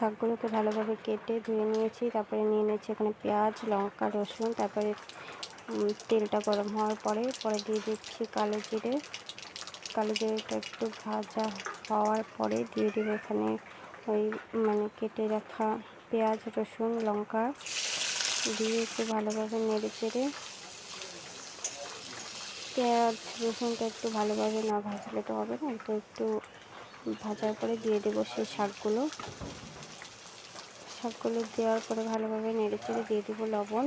শাকগুলোকে ভালোভাবে কেটে ধুয়ে নিয়েছি। তারপরে নিয়ে নিয়েছি এখানে পেঁয়াজ, লঙ্কা, রসুন, তারপরে তেলটা গরম হওয়ার পরে পরে দিয়ে দিচ্ছি কালো জিরে। কালো জিরেটা একটু ভাজা হওয়ার পরে দিয়ে দেবো এখানে ওই মানে কেটে রাখা পেঁয়াজ, রসুন, লঙ্কা দিয়ে একটু ভালোভাবে নেড়ে চেড়ে পেঁয়াজ, রসুনটা একটু ভালোভাবে না ভাজলে তো হবে না। তো একটু ভাজার পরে দিয়ে দেবো সেই শাকগুলো। শাকগুলো দেওয়ার পরে ভালোভাবে নেড়ে চেড়ে দিয়ে দেবো লবণ।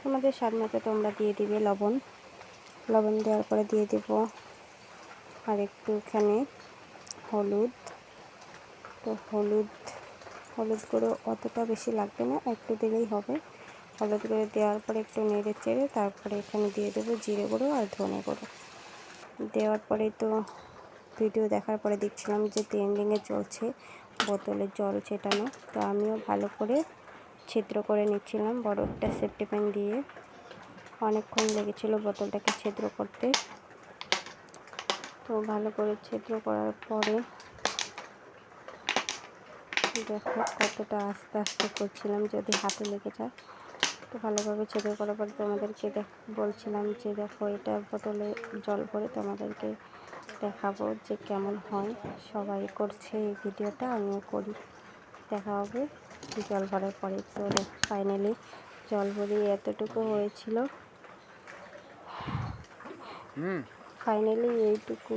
তোমাদের স্বাদ মতো তোমরা দিয়ে দিবে লবণ। লবণ দেওয়ার পরে দিয়ে দেবো আর একটুখানি হলুদ। তো হলুদ হলুদ গুঁড়ো অতটা বেশি লাগবে না, একটু দিলেই হবে। হলুদ গুঁড়ো দেওয়ার পরে একটু নেড়ে চেড়ে তারপরে এখানে দিয়ে দেবো জিরে গুঁড়ো আর ধনে গুঁড়ো। দেওয়ার পরে তো ভিডিও দেখার পরে দেখছিলাম যে ট্রেন্ডিংয়ে চলছে। বোতলে জল ছেটানো। তো আমিও ভালো করে ছিদ্র করে নিচ্ছিলাম বড় একটা সেফটি প্যান দিয়ে। অনেকক্ষণ লেগেছিলো বোতলটাকে ছিদ্র করতে। তো ভালো করে ছিদ্র করার পরে দেখো কতটা আস্তে আস্তে করছিলাম যদি হাতে লেগে যায়। তো ভালোভাবে ছিদ্র করার পরে তোমাদেরকে দেখ, বলছিলাম যে দেখো এটা বোতলে জল করে তোমাদেরকে দেখাবো যে কেমন হয়। সবাই করছে এই ভিডিওটা আমিও করি। দেখা হবে জল ভরার পরে। তো ফাইনালি জল ভরি এতটুকু হয়েছিল। ফাইনালি এইটুকু।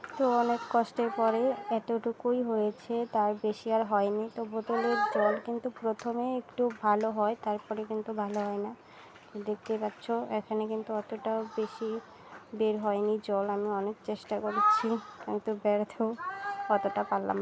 তো অনেক কষ্টের পরে এতটুকুই হয়েছে তার বেশি আর হয়নি। তো বোতলের জল কিন্তু প্রথমে একটু ভালো হয় তারপরে কিন্তু ভালো হয় না। দেখতে পাচ্ছ এখানে কিন্তু অতটাও বেশি বের হয়নি জল আমি অনেক চেষ্টা করেছি কিন্তু বেরোতেও অতটা পারলাম।